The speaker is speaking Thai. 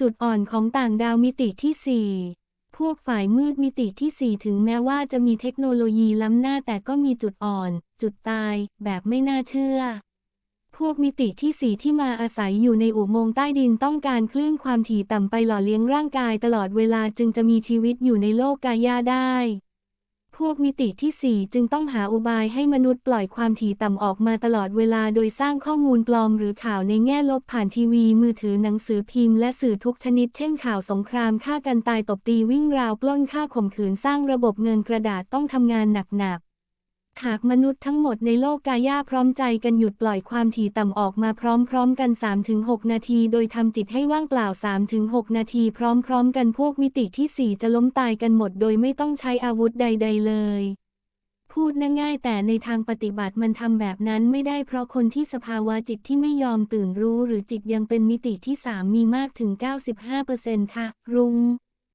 จุดอ่อนของต่างดาวมิติที่ 4 พวกฝ่ายมืดมิติที่ 4 ถึงแม้ว่าจะมีเทคโนโลยีล้ำหน้าแต่ก็มีจุดอ่อน จุดตายแบบไม่น่าเชื่อ พวกมิติที่ 4 ที่มาอาศัยอยู่ในอุโมงค์ใต้ดินต้องการคลื่นความถี่ต่ำไปหล่อเลี้ยงร่างกายตลอดเวลาจึงจะมีชีวิตอยู่ในโลกกายาได้ พวกมิติที่ 4 จึงต้องหาอุบายให้มนุษย์ปล่อยความถี่ต่ำออกมาตลอดเวลาโดยสร้างข้อมูลปลอมหรือข่าวในแง่ลบผ่านทีวี มือถือหนังสือพิมพ์และสื่อทุกชนิด เช่นข่าวสงครามฆ่ากันตายตบตีวิ่งราวปล้นฆ่าข่มขืนสร้างระบบเงินกระดาษต้องทำงานหนัก หากมนุษย์ทั้งหมดในโลกกายาพร้อมใจกันหยุดปล่อยความถี่ต่ำออกมาพร้อมๆกัน 3-6 นาที โดยทำจิตให้ว่างเปล่า 3-6 นาที พร้อมๆกันพวกมิติที่ 4 จะล้มตายกันหมด โดยไม่ต้องใช้อาวุธใด ๆ เลย พูดน่าง่ายแต่ในทางปฏิบัติมันทำแบบนั้นไม่ได้เพราะคนที่สภาวะจิตที่ไม่ยอมตื่นรู้ หรือจิตยังเป็นมิติที่ 3 มีมากถึง 95%ค่ะ รุง